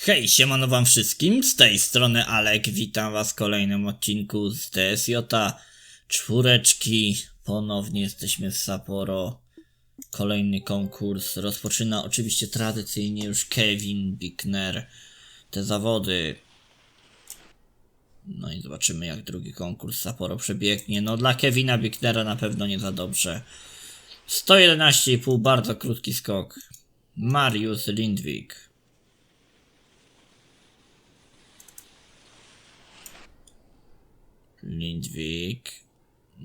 Hej, siemano wam wszystkim, z tej strony Alek, witam was w kolejnym odcinku z DSJ czwóreczki, ponownie jesteśmy w Sapporo, kolejny konkurs, rozpoczyna oczywiście tradycyjnie już Kevin Bickner, te zawody, no i zobaczymy jak drugi konkurs Sapporo przebiegnie, no dla Kevina Bicknera na pewno nie za dobrze, 111,5, bardzo krótki skok, Mariusz Lindwik. Lindwik.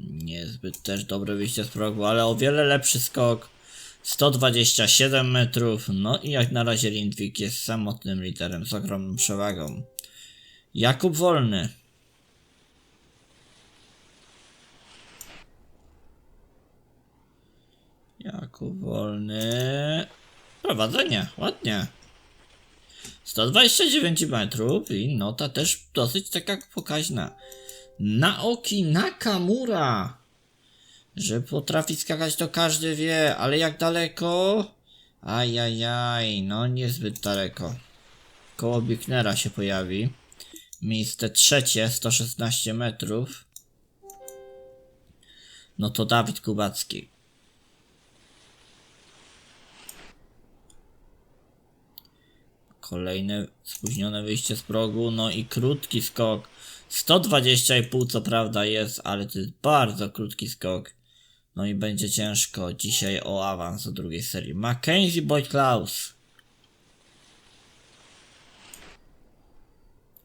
Niezbyt też dobre wyjście z progu, ale o wiele lepszy skok. 127 metrów. No i jak na razie Lindwik jest samotnym liderem z ogromną przewagą. Jakub Wolny. Jakub Wolny. Prowadzenie, ładnie. 129 metrów i nota też dosyć taka pokaźna. Naoki Nakamura. Że potrafi skakać to każdy wie, ale jak daleko? Ajajaj, no niezbyt daleko. Koło Bicknera się pojawi. Miejsce trzecie, 116 metrów. No to Dawid Kubacki. Kolejne spóźnione wyjście z progu, no i krótki skok. 120,5 co prawda jest, ale to jest bardzo krótki skok. No i będzie ciężko dzisiaj o awans do drugiej serii. Mackenzie Boyd Klaus.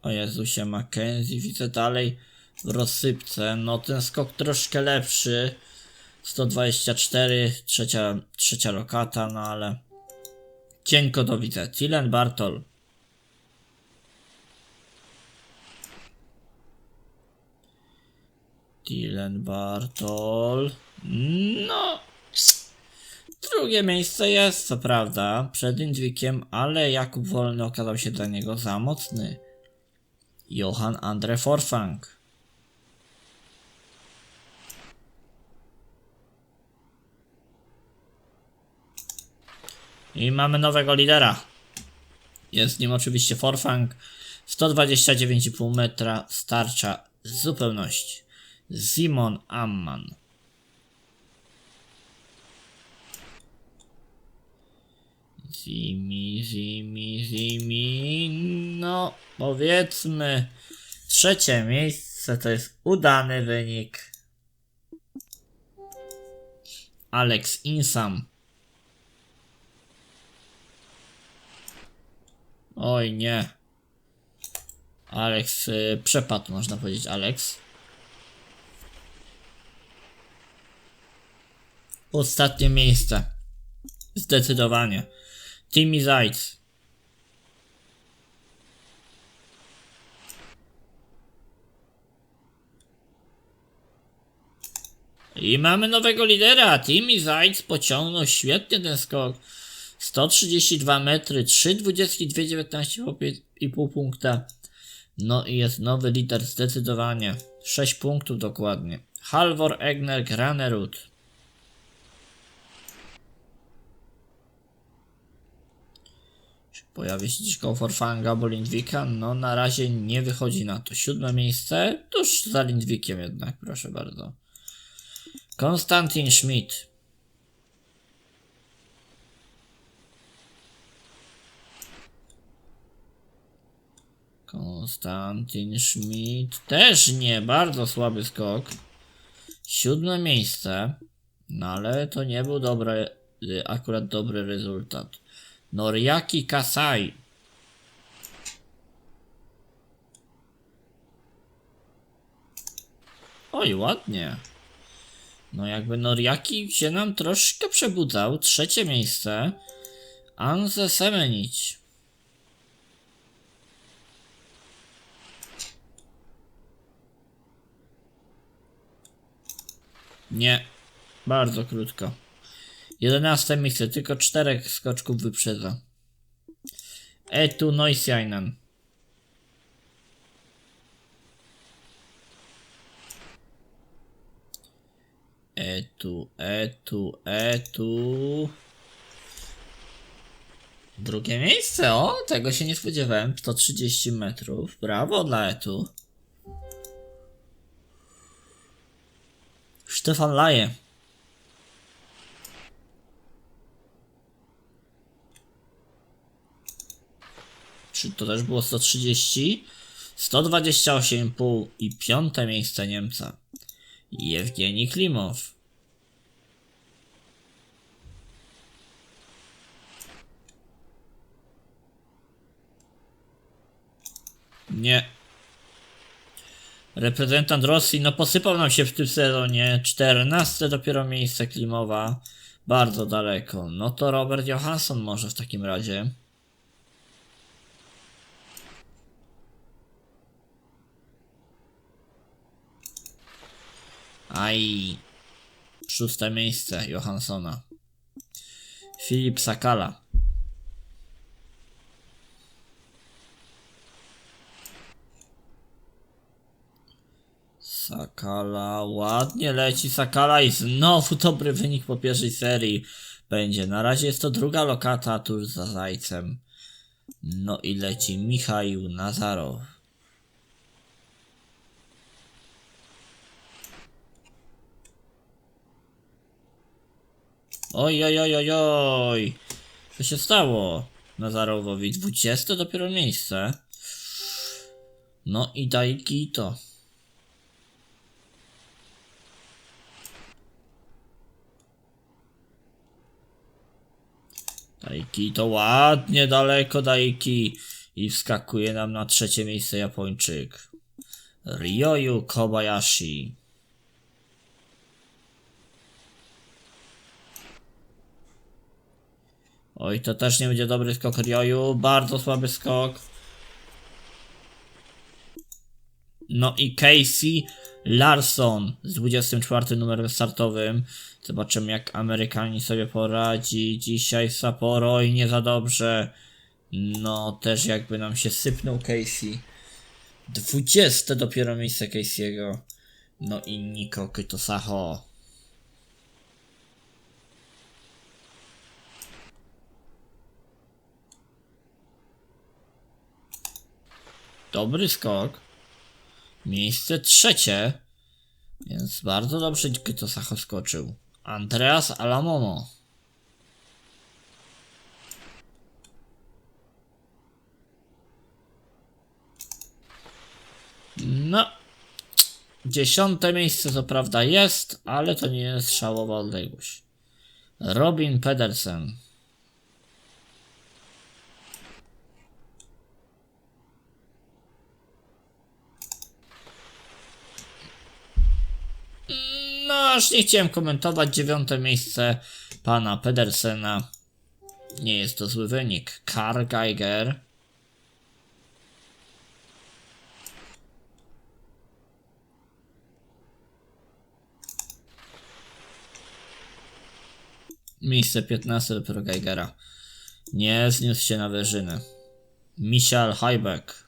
O Jezusie, Mackenzie widzę dalej w rozsypce. No ten skok troszkę lepszy. 124, trzecia, trzecia lokata, no ale cienko to widzę. Tilen Bartol. Dylan Bartol. No. Drugie miejsce jest, co prawda, przed Indwikiem, ale Jakub Wolny okazał się dla niego za mocny. Johan Andre Forfang. I mamy nowego lidera. Jest nim oczywiście Forfang. 129,5 metra starcza zupełności. Simon Amman. Zimi, zimi, zimi. No, powiedzmy, trzecie miejsce to jest udany wynik. Alex Insam. Oj nie. Alex y, przepadł, można powiedzieć, Alex. Ostatnie miejsce. Zdecydowanie. Timmy Zajc. I mamy nowego lidera. Timmy Zajc pociągnął świetnie ten skok. 132 metry, 3,22,19,5 punkta. No i jest nowy lider zdecydowanie. 6 punktów dokładnie. Halvor Egner Granerud. Pojawi się dziś Forfanga albo Lindwika? No na razie nie wychodzi na to. Siódme miejsce, tuż za Lindwikiem jednak, proszę bardzo. Konstantin Schmidt. Konstantin Schmidt też nie, bardzo słaby skok. Siódme miejsce, no ale to nie był dobry, y, akurat dobry rezultat. Noriaki Kasai. Oj, ładnie. No jakby Noriaki się nam troszkę przebudzał. Trzecie miejsce. Anze Semenić. Nie. Bardzo krótko. 11 miejsce, tylko czterech skoczków wyprzedza. Etu Noisiainen. Etu, etu, etu. Drugie miejsce, o, tego się nie spodziewałem. 130 metrów. Brawo dla Etu. Stefan Laje. To też było 130? 128,5 i piąte miejsce Niemca. Jewgeni Klimow. Nie. Reprezentant Rosji, no posypał nam się w tym sezonie. 14 dopiero miejsce Klimowa. Bardzo daleko. No to Robert Johansson może w takim razie. Aj. Szóste miejsce Johanssona. Filip Sakala. Sakala, ładnie leci Sakala i znowu dobry wynik po pierwszej serii będzie. Na razie jest to druga lokata tuż za Zajcem. No i leci Michał Nazarow. Oj, oj, oj, oj, oj. Co się stało? Nazarowowi 20 dopiero miejsce. No i daj to. Daiki to ładnie daleko Daiki i wskakuje nam na trzecie miejsce Japończyk. Ryoyu Kobayashi. Oj, to też nie będzie dobry skok Ryoyu, bardzo słaby skok. No i Casey Larson z 24 numerem startowym. Zobaczymy jak Amerykanie sobie poradzi. Dzisiaj Sapporo i nie za dobrze. No też jakby nam się sypnął Casey. 20 dopiero miejsce Casey'ego. No i Niko Kytosaho. Dobry skok. Miejsce trzecie. Więc bardzo dobrze Kytosaho skoczył. Andreas Alamomo. No. Dziesiąte miejsce co prawda jest, ale to nie jest szałowa odległość. Robin Pedersen. Aż nie chciałem komentować. Dziewiąte miejsce pana Pedersena. Nie jest to zły wynik. Karl Geiger. Miejsce 15 dopiero Geigera. Nie zniósł się na wyżyny. Michael Heibeck.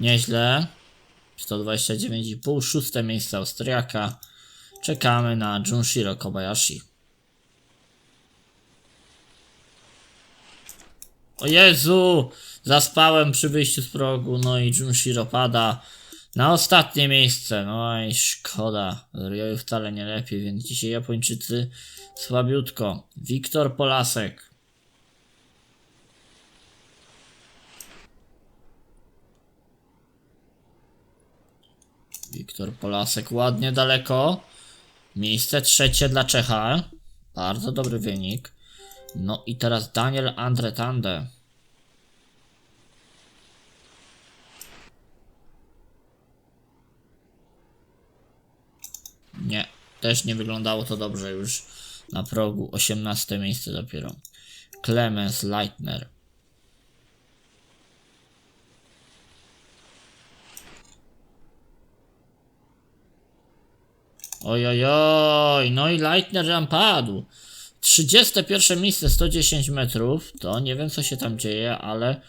Nieźle. 129,5. Szóste miejsce Austriaka. Czekamy na Junshiro Kobayashi. O Jezu! Zaspałem przy wyjściu z progu, no i Junshiro pada na ostatnie miejsce. No i szkoda. Ryoyu wcale nie lepiej, więc dzisiaj Japończycy słabiutko. Wiktor Polasek. Wiktor Polasek ładnie daleko. Miejsce trzecie dla Czecha. Bardzo dobry wynik. No i teraz Daniel Andretande. Nie, też nie wyglądało to dobrze już na progu. 18 miejsce dopiero. Clemens Leitner. Oj, oj, oj, no i Leitner nam padł. 31 miejsce, 110 metrów. To nie wiem co się tam dzieje, ale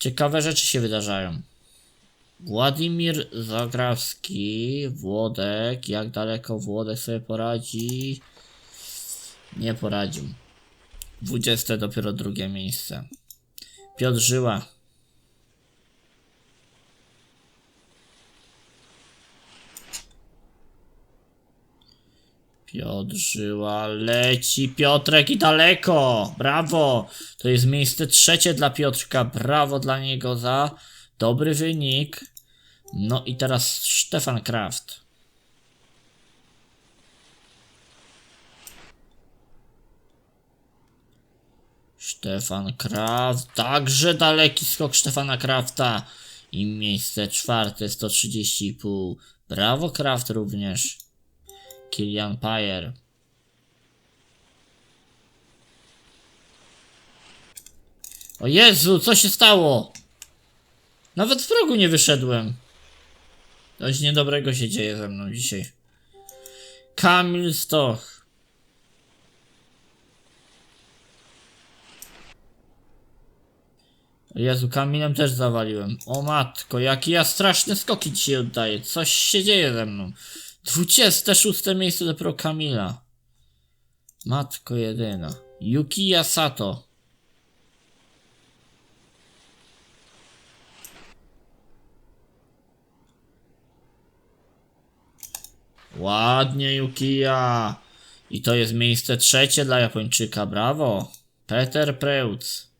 ciekawe rzeczy się wydarzają. Władimir Zagrawski, Włodek, jak daleko Włodek sobie poradzi? Nie poradził. 20 dopiero drugie miejsce. Piotr Żyła. Piotr Żyła leci. Piotrek i daleko. Brawo. To jest miejsce trzecie dla Piotrka. Brawo dla niego za dobry wynik. No i teraz Stefan Kraft. Stefan Kraft, także daleki skok Stefana Krafta i miejsce czwarte 130,5. Brawo Kraft również. Kilian Payer. O Jezu, co się stało? Nawet w progu nie wyszedłem. Coś niedobrego się dzieje ze mną dzisiaj. Kamil Stoch. Jezu, Kamilem też zawaliłem. O matko, jakie ja straszne skoki dzisiaj oddaję. Coś się dzieje ze mną. 26 miejsce dopiero Kamila. Matko jedyna. Yukiya Sato. Ładnie Yukiya. I to jest miejsce trzecie dla Japończyka. Brawo. Peter Preutz.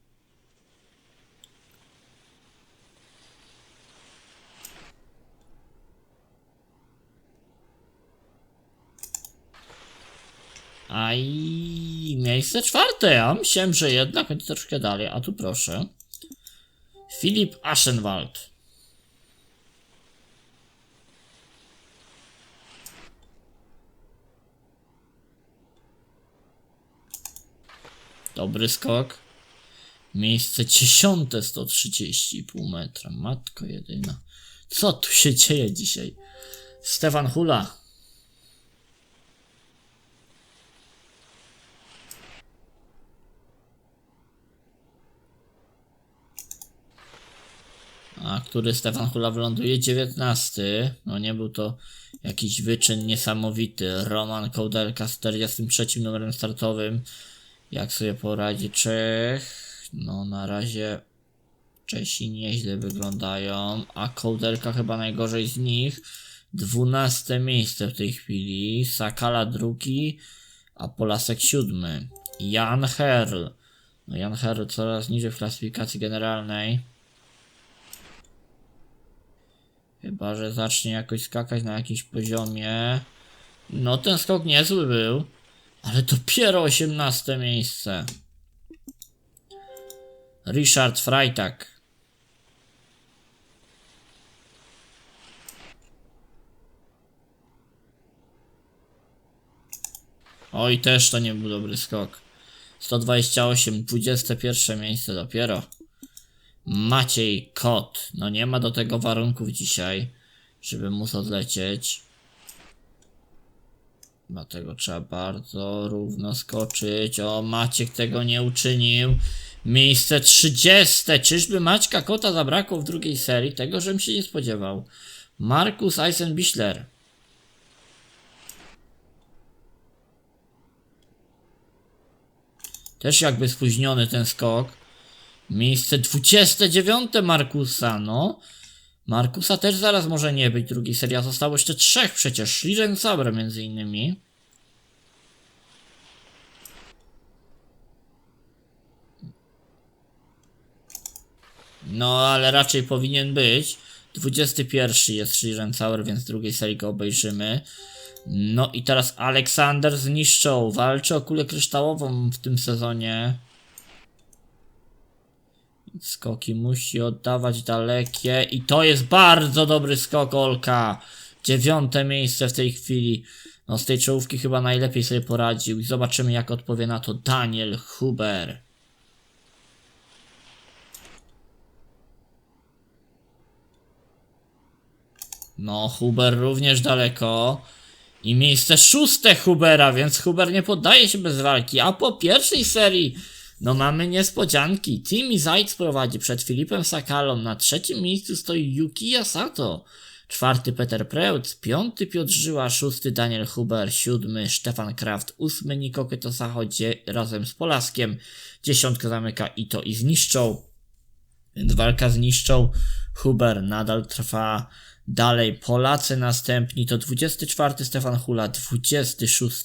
A i miejsce czwarte. Ja myślałem, że jednak będzie troszkę dalej. A tu proszę. Filip Aschenwald. Dobry skok. Miejsce dziesiąte 130,5 metra. Matko jedyna. Co tu się dzieje dzisiaj? Stefan Hula. A który Stefan Hula wyląduje? 19. No nie był to jakiś wyczyn niesamowity. Roman Kołdelka z 43 numerem startowym. Jak sobie poradzi Czech? No na razie Czesi nieźle wyglądają, a Kołdelka chyba najgorzej z nich. 12 miejsce w tej chwili. Sakala drugi, a Polasek siódmy. Jan Herl. No Jan Herl coraz niżej w klasyfikacji generalnej. Chyba, że zacznie jakoś skakać na jakimś poziomie. No ten skok niezły był. Ale dopiero 18 miejsce. Richard Freitag. Oj, też to nie był dobry skok. 128, 21 miejsce dopiero. Maciej Kot. No nie ma do tego warunków dzisiaj, żeby móc odlecieć. Dlatego trzeba bardzo równo skoczyć. O, Maciek tego nie uczynił. Miejsce 30. Czyżby Maćka Kota zabrakło w drugiej serii? Tego, żebym się nie spodziewał. Markus Eisenbichler. Też jakby spóźniony ten skok. Miejsce 29 Markusa, no. Markusa też zaraz może nie być drugiej serii, a zostało jeszcze trzech przecież. Schlieren Sabre między innymi. No, ale raczej powinien być. 21 jest Sauer, więc drugiej serii go obejrzymy. No i teraz Aleksander zniszczą. Walczy o kulę kryształową w tym sezonie. Skoki musi oddawać dalekie i to jest bardzo dobry skok Olka. Dziewiąte miejsce w tej chwili. No z tej czołówki chyba najlepiej sobie poradził i zobaczymy jak odpowie na to Daniel Huber. No Huber również daleko. I miejsce szóste Hubera, więc Huber nie poddaje się bez walki. A po pierwszej serii No mamy niespodzianki. Timmy Zajc prowadzi przed Filipem Sakalą. Na trzecim miejscu stoi Yukiya Sato. Czwarty Peter Preutz, piąty Piotr Żyła, szósty Daniel Huber, siódmy Stefan Kraft, ósmy Niko Ketosacho dzie- razem z Polaskiem, dziesiątkę zamyka Ito i zniszczą. Więc walka zniszczą. Huber nadal trwa. Dalej Polacy następni to 24 Stefan Hula, 26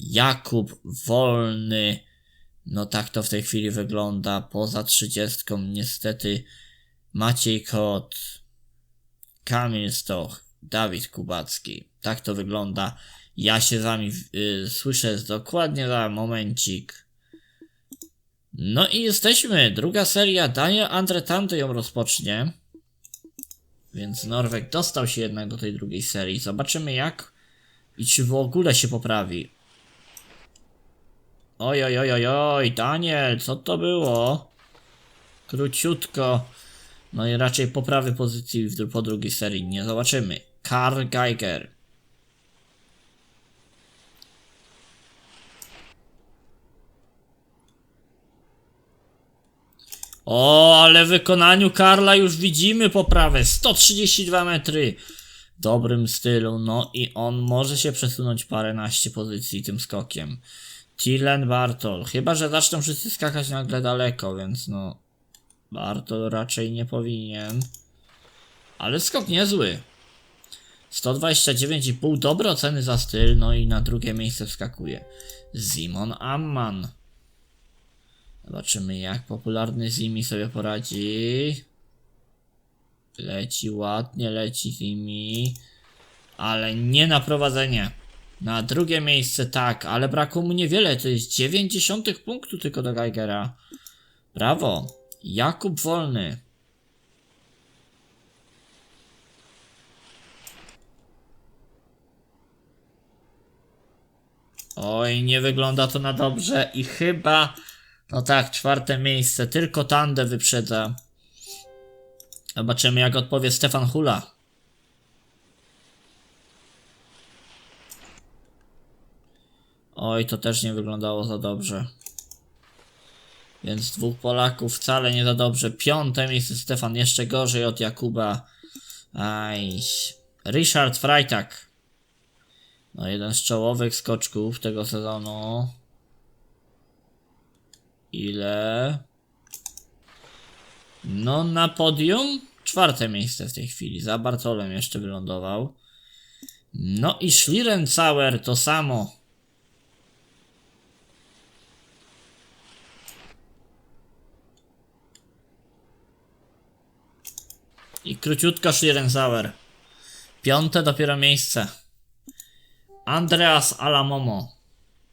Jakub Wolny. No tak to w tej chwili wygląda. Poza 30 niestety Maciej Kot, Kamil Stoch, Dawid Kubacki. Tak to wygląda. Ja się z wami y, słyszę dokładnie za momencik. No i jesteśmy. Druga seria. Daniel Andre Tante ją rozpocznie. Więc Norweg dostał się jednak do tej drugiej serii. Zobaczymy jak i czy w ogóle się poprawi. Oj, oj, oj, oj, oj, Daniel, co to było? Króciutko. No i raczej poprawy pozycji po drugiej serii nie zobaczymy. Karl Geiger. O, ale w wykonaniu Karla już widzimy poprawę. 132 metry. W dobrym stylu. No i on może się przesunąć paręnaście pozycji tym skokiem. Tilen Bartol. Chyba, że zaczną wszyscy skakać nagle daleko, więc no. Bartol raczej nie powinien. Ale skok niezły. 129,5. Dobre oceny za styl. No i na drugie miejsce wskakuje. Simon Amman. Zobaczymy jak popularny Zimi sobie poradzi. Leci ładnie, leci Zimi. Ale nie na prowadzenie. Na drugie miejsce tak, ale brakło mu niewiele. To jest 90 punktu tylko do Geigera. Brawo. Jakub Wolny. Oj, nie wygląda to na dobrze i chyba no tak, czwarte miejsce. Tylko Tande wyprzedza. Zobaczymy, jak odpowie Stefan Hula. Oj, to też nie wyglądało za dobrze. Więc dwóch Polaków wcale nie za dobrze. Piąte miejsce Stefan jeszcze gorzej od Jakuba. Aj. Richard Freitag. No jeden z czołowych skoczków tego sezonu. Ile? No na podium czwarte miejsce w tej chwili. Za Bartolem jeszcze wylądował. No i Schlierenzauer to samo. I króciutko Schlierenzauer. Piąte dopiero miejsce. Andreas Alamomo.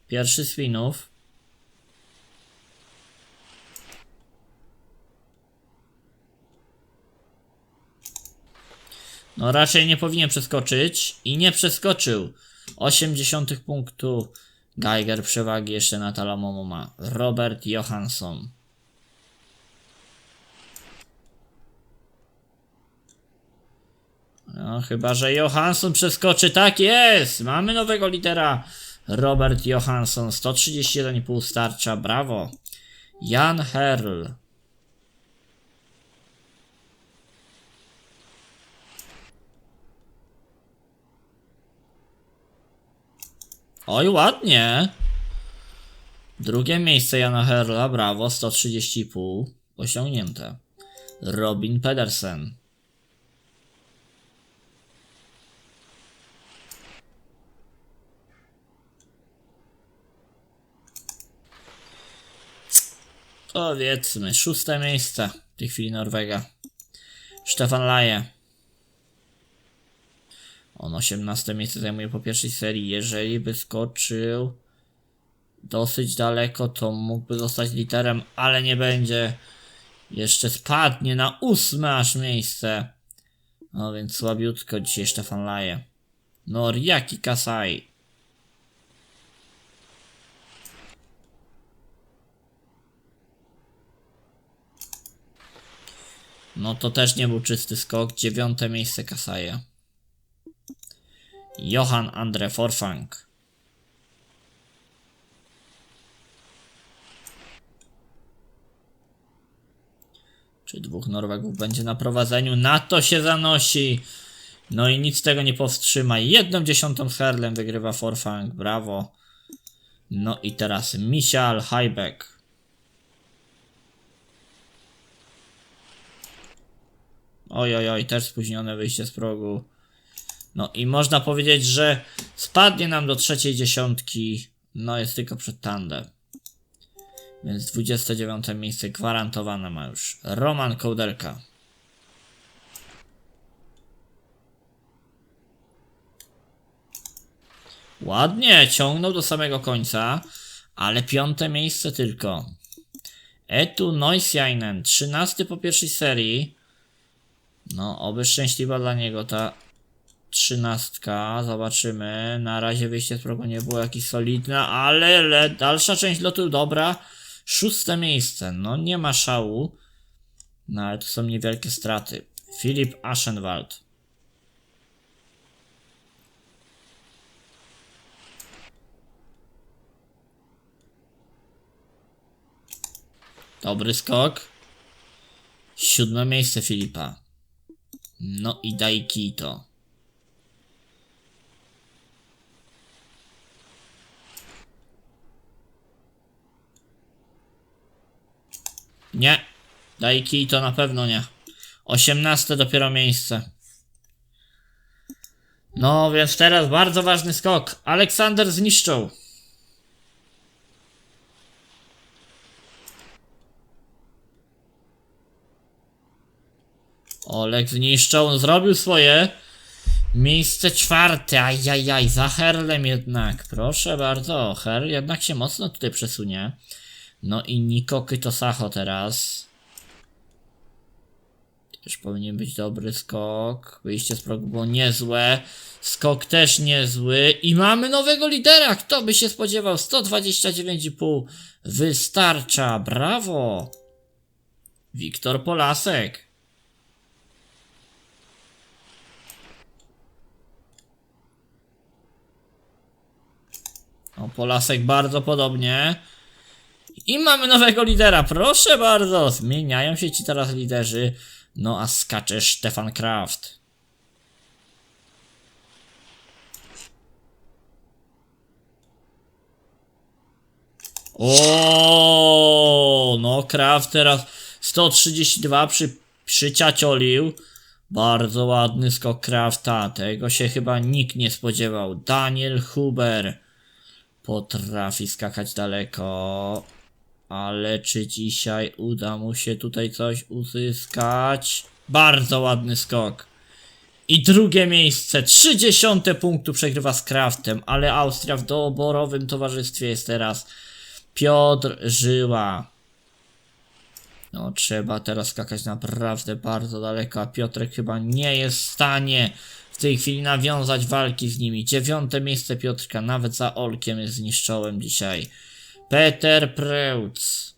Pierwszy z Finów. No raczej nie powinien przeskoczyć i nie przeskoczył. 80 punktu Geiger przewagi jeszcze na Talamomo ma. Robert Johansson. No chyba, że Johansson przeskoczy. Tak jest! Mamy nowego lidera. Robert Johansson. 131,5 starcza. Brawo. Jan Herl. Oj, ładnie. Drugie miejsce Jana Herla, brawo, 130,5 osiągnięte. Robin Pedersen. Powiedzmy, szóste miejsce w tej chwili Norwega. Stefan Laje. On 18 miejsce zajmuje po pierwszej serii. Jeżeli by skoczył dosyć daleko, to mógłby zostać literem, ale nie będzie. Jeszcze spadnie na ósme aż miejsce. No więc słabiutko dzisiaj Stefan Laje. No Riaki Kasai. No to też nie był czysty skok. Dziewiąte miejsce Kasaje. Johan Andre Forfang. Czy dwóch Norwegów będzie na prowadzeniu? Na to się zanosi! No i nic tego nie powstrzyma. Jedną dziesiątą Herlem wygrywa Forfang. Brawo. No i teraz Michal Hajbek. Oj, oj, oj, też spóźnione wyjście z progu. No i można powiedzieć, że spadnie nam do trzeciej dziesiątki. No jest tylko przed tandem. Więc 29 miejsce gwarantowane ma już Roman Kołderka. Ładnie, ciągnął do samego końca, ale piąte miejsce tylko. Etu Neusjainen, 13 po pierwszej serii. No, oby szczęśliwa dla niego ta trzynastka. Zobaczymy. Na razie wyjście z progu nie było jakieś solidne, ale le, dalsza część lotu dobra. Szóste miejsce. No, nie ma szału. No, ale to są niewielkie straty. Filip Aschenwald. Dobry skok. Siódme miejsce Filipa. No i daj to. Nie. Daj to na pewno nie. Osiemnaste dopiero miejsce. No więc teraz bardzo ważny skok. Aleksander zniszczą. Olek zniszczą, zrobił swoje. Miejsce czwarte, ajajaj, za Herlem jednak. Proszę bardzo, Herl jednak się mocno tutaj przesunie. No i Niko Kytosacho teraz. Też powinien być dobry skok. Wyjście z progu było niezłe. Skok też niezły. I mamy nowego lidera. Kto by się spodziewał? 129,5 wystarcza. Brawo. Wiktor Polasek. O, Polasek bardzo podobnie. I mamy nowego lidera, proszę bardzo. Zmieniają się ci teraz liderzy. No a skacze Stefan Kraft. O, no Kraft teraz 132 przy, przyciaciolił. Bardzo ładny skok Krafta. Tego się chyba nikt nie spodziewał. Daniel Huber potrafi skakać daleko. Ale czy dzisiaj uda mu się tutaj coś uzyskać? Bardzo ładny skok. I drugie miejsce, 30 punktu przegrywa z Kraftem, ale Austria w doborowym towarzystwie jest teraz. Piotr Żyła. No trzeba teraz skakać naprawdę bardzo daleko, a Piotrek chyba nie jest w stanie w tej chwili nawiązać walki z nimi. Dziewiąte miejsce Piotrka, nawet za Olkiem jest zniszczołem dzisiaj. Peter Preutz.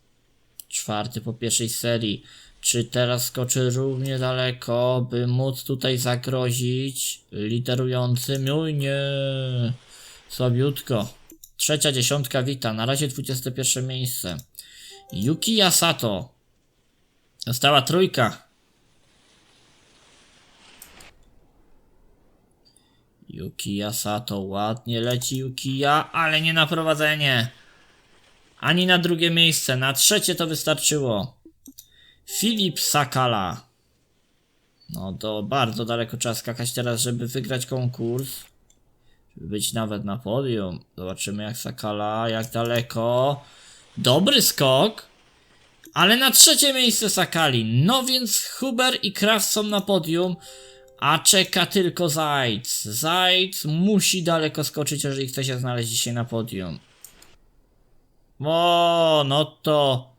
Czwarty po pierwszej serii. Czy teraz skoczy równie daleko, by móc tutaj zagrozić literującym? Oj nie. Słabiutko. Trzecia dziesiątka wita. Na razie 21 miejsce. Yuki Yasato. Została trójka. Yukiya Sato ładnie leci Yukiya, ale nie na prowadzenie. Ani na drugie miejsce, na trzecie to wystarczyło. Filip Sakala. No to bardzo daleko trzeba skakać teraz, żeby wygrać konkurs. Żeby być nawet na podium. Zobaczymy jak Sakala, jak daleko. Dobry skok. Ale na trzecie miejsce Sakali. No więc Huber i Kraft są na podium. A czeka tylko Zajc. Zajc musi daleko skoczyć, jeżeli chce się znaleźć dzisiaj na podium. O, no to...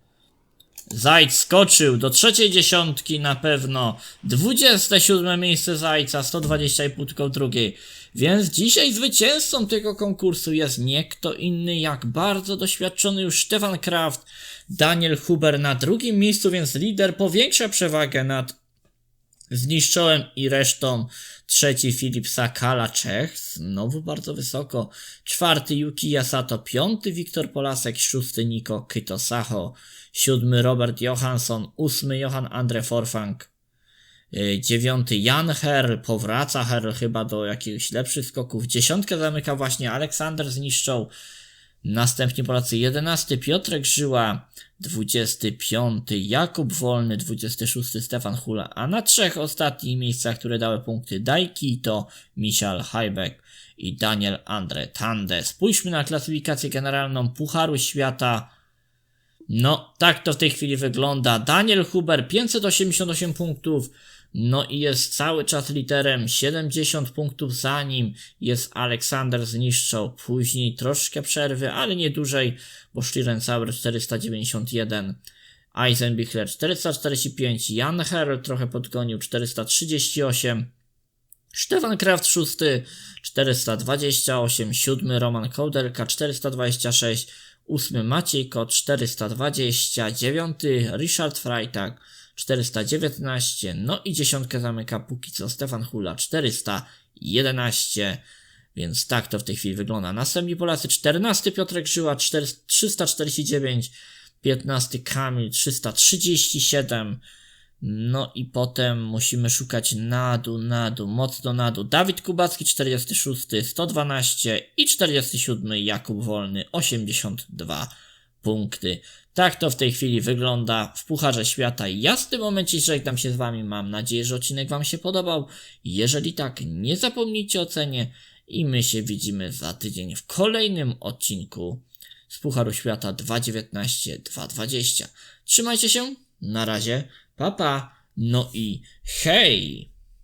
Zajc skoczył do trzeciej dziesiątki na pewno. 27 miejsce Zajca, 120,5 tylko drugiej. Więc dzisiaj zwycięzcą tego konkursu jest nie kto inny jak bardzo doświadczony już Stefan Kraft. Daniel Huber na drugim miejscu, więc lider powiększa przewagę nad Zniszczyłem i resztą. Trzeci Filip Sakala, Czech, znowu bardzo wysoko. Czwarty Yuki Yasato, piąty Wiktor Polasek, szósty Niko Kytosaho, siódmy Robert Johansson, ósmy Johan Andre Forfang, yy, dziewiąty Jan Herl, powraca Herl chyba do jakichś lepszych skoków. Dziesiątkę zamyka właśnie Aleksander zniszczą. Następnie Polacy 11 Piotrek Żyła, 25 Jakub Wolny, 26 Stefan Hula, a na trzech ostatnich miejscach, które dały punkty Dajki to Michal Hajbek i Daniel Andre Tande. Spójrzmy na klasyfikację generalną Pucharu Świata. No, tak to w tej chwili wygląda. Daniel Huber 588 punktów. No i jest cały czas literem 70 punktów za nim jest Aleksander zniszczał. Później troszkę przerwy, ale nie dłużej, bo Schlierenzauer 491, Eisenbichler 445, Jan Herr trochę podgonił 438, Stefan Kraft 6 428, 7 Roman Kołderka 426, 8 Maciej Kot 420, 9 Richard Freitag 419, no i dziesiątkę zamyka póki co Stefan Hula 411, więc tak to w tej chwili wygląda. Następni Polacy 14 Piotrek Żyła 4, 349, 15 Kamil 337, no i potem musimy szukać na dół, na dół, mocno na dół. Dawid Kubacki 46, 112 i 47 Jakub Wolny 82 punkty. Tak to w tej chwili wygląda w Pucharze Świata. Ja w tym momencie żegnam się z Wami. Mam nadzieję, że odcinek Wam się podobał. Jeżeli tak, nie zapomnijcie o cenie i my się widzimy za tydzień w kolejnym odcinku z Pucharu Świata 2019-2020. Trzymajcie się, na razie, papa, pa. no i hej!